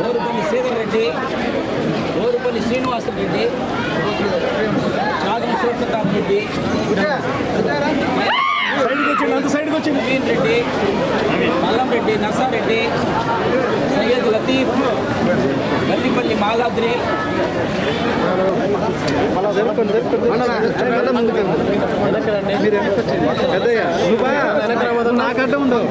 ఓరుపల్లి శ్రీధర్ రెడ్డి ఓరుపల్లి శ్రీనివాసరెడ్డి చాగం సూర్యప్రతాప్ రెడ్డి వచ్చింది అంత సైడ్కి వచ్చింది. నవీన్ రెడ్డి మల్లం రెడ్డి నర్సారెడ్డి సయ్యద్ లతీఫ్ గల్లిపల్లి మాలాద్రి. నాకంటే ఉండవు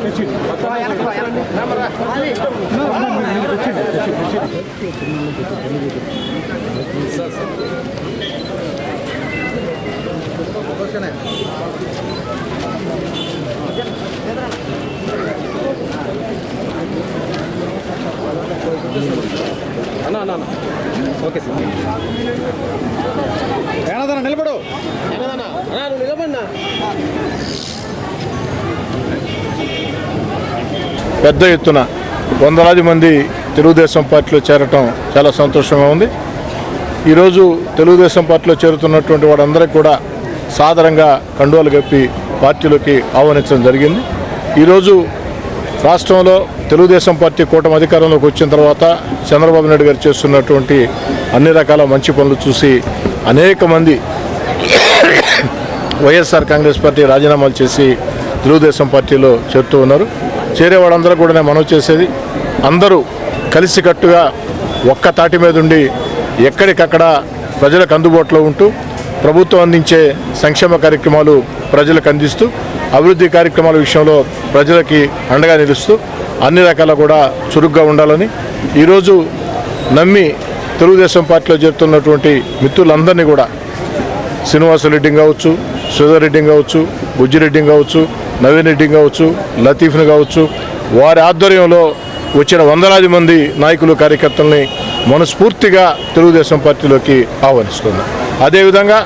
అన్న అన్న అన్న ఓకే సార్. ఏనాదన్న నిలబడు. నిలబడినా? పెద్ద ఎత్తున వందలాది మంది తెలుగుదేశం పార్టీలో చేరటం చాలా సంతోషంగా ఉంది. ఈరోజు తెలుగుదేశం పార్టీలో చేరుతున్నటువంటి వారందరికీ కూడా సాదరంగా కండువాలు కప్పి పార్టీలోకి ఆహ్వానించడం జరిగింది. ఈరోజు రాష్ట్రంలో తెలుగుదేశం పార్టీ కూటమి అధికారంలోకి వచ్చిన తర్వాత చంద్రబాబు నాయుడు గారు చేస్తున్నటువంటి అన్ని రకాల మంచి పనులు చూసి అనేక మంది వైఎస్ఆర్ కాంగ్రెస్ పార్టీ రాజీనామాలు చేసి తెలుగుదేశం పార్టీలో చేరుతూ ఉన్నారు. చేరే వాళ్ళందరూ కూడా నేను మనవి చేసేది అందరూ కలిసికట్టుగా ఒక్క తాటి మీద ఉండి ఎక్కడికక్కడ ప్రజలకు అందుబాటులో ఉంటూ ప్రభుత్వం అందించే సంక్షేమ కార్యక్రమాలు ప్రజలకు అందిస్తూ అభివృద్ధి కార్యక్రమాల విషయంలో ప్రజలకి అండగా నిలుస్తూ అన్ని రకాల కూడా చురుగ్గా ఉండాలని ఈరోజు నమ్మి తెలుగుదేశం పార్టీలో చేరుతున్నటువంటి మిత్రులందరినీ కూడా శ్రీనివాసరెడ్డి కావచ్చు శ్రీధర్ రెడ్డి కావచ్చు బుజ్జిరెడ్డి కావచ్చు నవీన్ రెడ్డి కావచ్చు లతీఫ్ని కావచ్చు వారి ఆధ్వర్యంలో వచ్చిన వందలాది మంది నాయకులు కార్యకర్తల్ని మనస్ఫూర్తిగా తెలుగుదేశం పార్టీలోకి ఆహ్వానిస్తుంది అదేవిధంగా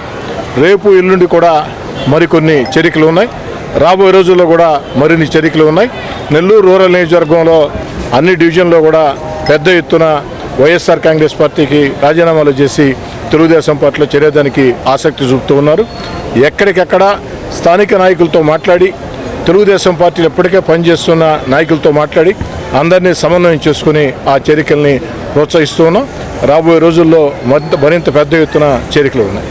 రేపు ఎల్లుండి కూడా మరికొన్ని చర్యలు ఉన్నాయి. రాబోయే రోజుల్లో కూడా మరిన్ని చర్యలు ఉన్నాయి. నెల్లూరు రూరల్ నియోజకవర్గంలో అన్ని డివిజన్లో కూడా పెద్ద ఎత్తున వైఎస్ఆర్ కాంగ్రెస్ పార్టీకి రాజీనామాలు చేసి తెలుగుదేశం పార్టీలో చేరేదానికి ఆసక్తి చూపుతూ ఉన్నారు. ఎక్కడికెక్కడ స్థానిక నాయకులతో మాట్లాడి తెలుగుదేశం పార్టీలు ఎప్పటికే పనిచేస్తున్న నాయకులతో మాట్లాడి అందరినీ సమన్వయం చేసుకుని ఆ చేరికల్ని ప్రోత్సహిస్తూ ఉన్నాం. రాబోయే రోజుల్లో మరింత మరింత పెద్ద ఎత్తున చేరికలు ఉన్నాయి.